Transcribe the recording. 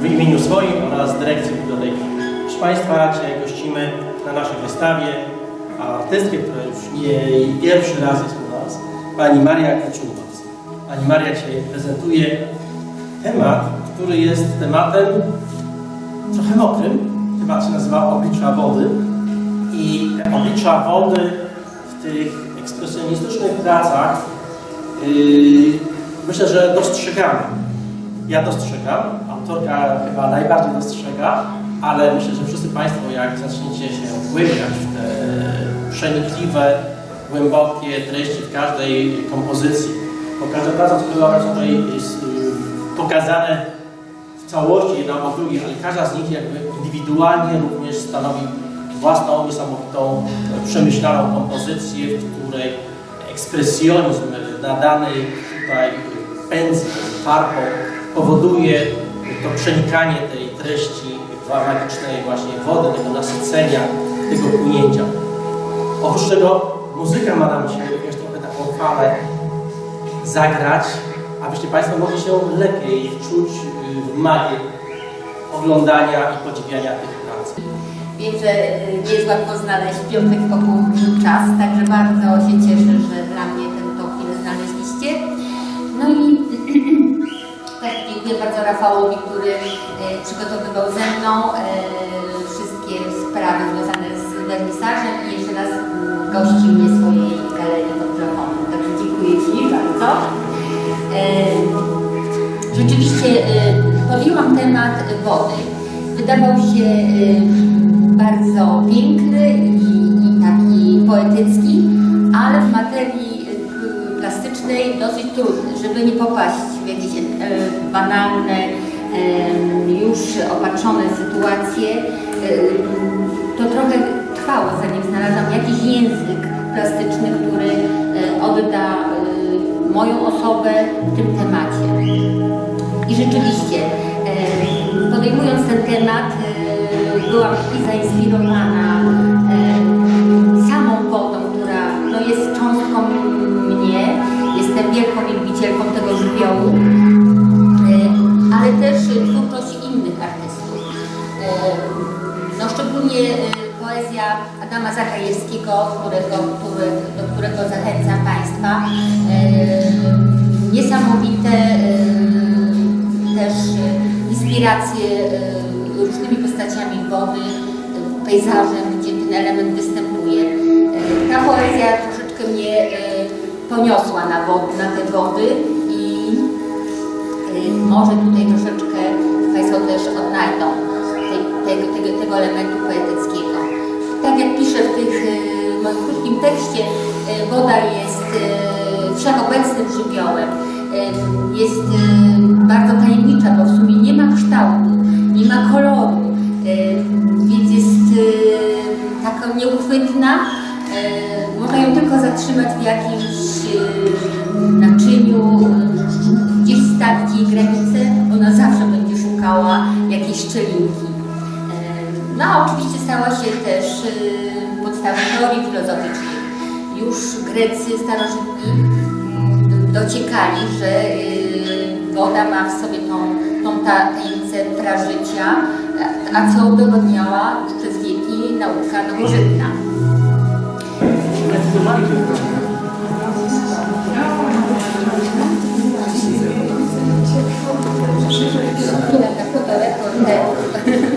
w imieniu swoim oraz dyrekcji Biblioteki. Proszę Państwa, dzisiaj gościmy na naszej wystawie artystkę, która już nie pierwszy raz jest u nas, Pani Maria Kaciumas. Pani Maria dzisiaj prezentuje temat, który jest tematem trochę mokrym. Temat się nazywa oblicza wody. I oblicza wody w tych ekspresjonistycznych pracach yy, myślę, że dostrzegamy. Ja dostrzegam, autorka chyba najbardziej dostrzega, ale myślę, że wszyscy Państwo, jak zaczniecie się wgłębiać w te przenikliwe, głębokie treści w każdej kompozycji, bo każda praca, która tutaj jest yy, pokazane w całości jedna obok drugiej, ale każda z nich jakby indywidualnie również stanowi własną, niesamowitą, przemyślaną kompozycję, w której ekspresjonizm nadany tutaj pędzlem, farbą powoduje to przenikanie tej treści magicznej właśnie wody, tego nasycenia, tego płynięcia. Oprócz tego muzyka ma nam dzisiaj również trochę taką falę zagrać, abyście Państwo mogli się lepiej wczuć w magię oglądania i podziwiania tych prac. Wiem, że y, nie jest łatwo znaleźć piątek południu czas, także bardzo się cieszę, że dla mnie tak, dziękuję bardzo Rafałowi, który y, przygotowywał ze mną y, wszystkie sprawy związane z wernisażem i jeszcze raz gości mnie swojej galerii pod Drakonem. Także dziękuję Ci bardzo. Y, Rzeczywiście podjęłam temat wody. Wydawał się bardzo piękny i, i taki poetycki, ale w materii dosyć trudny, żeby nie popaść w jakieś y, banalne, y, już opatrzone sytuacje. y, To trochę trwało, zanim znalazłam jakiś język plastyczny, który y, odda y, moją osobę w tym temacie. I rzeczywiście, e, podejmując ten temat, e, byłam i zainspirowana szczególnie e, poezja Adama Zachajewskiego, którego, który, do którego zachęcam Państwa. E, Niesamowite e, też inspiracje różnymi postaciami wody, pejzażem, gdzie ten element występuje. Ta poezja troszeczkę mnie poniosła na, wod, na te wody i może tutaj troszeczkę Państwo też odnajdą tego, tego, tego elementu poetyckiego. Tak jak piszę w tych e, moim krótkim tekście, woda jest e, wszechobecnym żywiołem. Jest bardzo tajemnicza, bo w sumie nie ma kształtu, nie ma koloru, więc jest taka nieuchwytna. Można ją tylko zatrzymać w jakimś naczyniu, gdzieś stawić jej granicę, ona zawsze będzie szukała jakiejś szczelinki. No a oczywiście stała się też e, podstawą teorii filozoficznej. Już Grecy starożytni mm, dociekali, że y, woda ma w sobie tą, tą tajemnicę prażycia, a a co udowodniała przez wieki nauka nowożytna. Chwila, tak